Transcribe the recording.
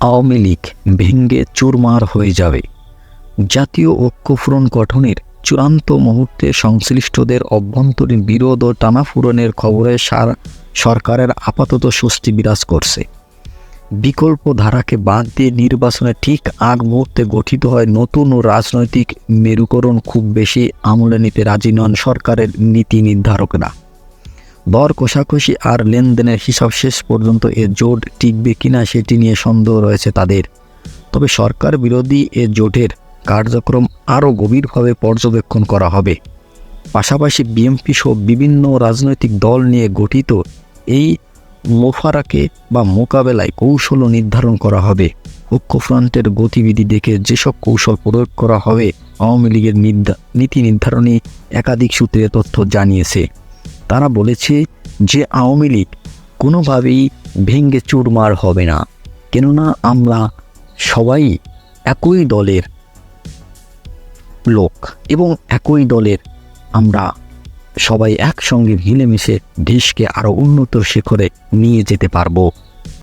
আওয়ামী লীগ ভেঙ্গে চুরমার হয়ে যাবে। জাতীয় ঐক্যফ্রন্ট গঠনের চূড়ান্ত মুহূর্তে সংশ্লিষ্টদের অভ্যন্তরীণ বিরোধ ও টানাফুরনের খবরে সার সরকারের আপাতত স্বস্তি বিরাজ করছে। বিকল্প ধারাকে বাদ দিয়ে নির্বাচনে ঠিক আগ মুহূর্তে গঠিত হয় নতুন ও রাজনৈতিক মেরুকরণ খুব বেশি আমলে নিতে রাজি নন সরকারের নীতি নির্ধারকরা। দর কষাকষি আর লেনদেনের হিসাব শেষ পর্যন্ত এ জোট টিকবে কিনা সেটি নিয়ে সন্দেহ রয়েছে তাদের। তবে সরকার বিরোধী এ জোটের কার্যক্রম আরও গভীরভাবে পর্যবেক্ষণ করা হবে। পাশাপাশি বিএনপি সহ বিভিন্ন রাজনৈতিক দল নিয়ে গঠিত এই মোফারাকে বা মোকাবেলায় কৌশলও নির্ধারণ করা হবে। ঐক্যফ্রন্টের গতিবিধি দেখে যেসব কৌশল প্রয়োগ করা হবে, আওয়ামী লীগের নীতি নির্ধারণী একাধিক সূত্রে তথ্য জানিয়েছে। তারা বলেছে যে আওয়ামী লীগ কোনোভাবেই ভেঙ্গে চুরমার হবে না, কেননা আমরা সবাই একই দলের লোক এবং একই দলের আমরা সবাই একসঙ্গে মিলেমিশে দেশকে আরও উন্নত শিখরে নিয়ে যেতে পারব।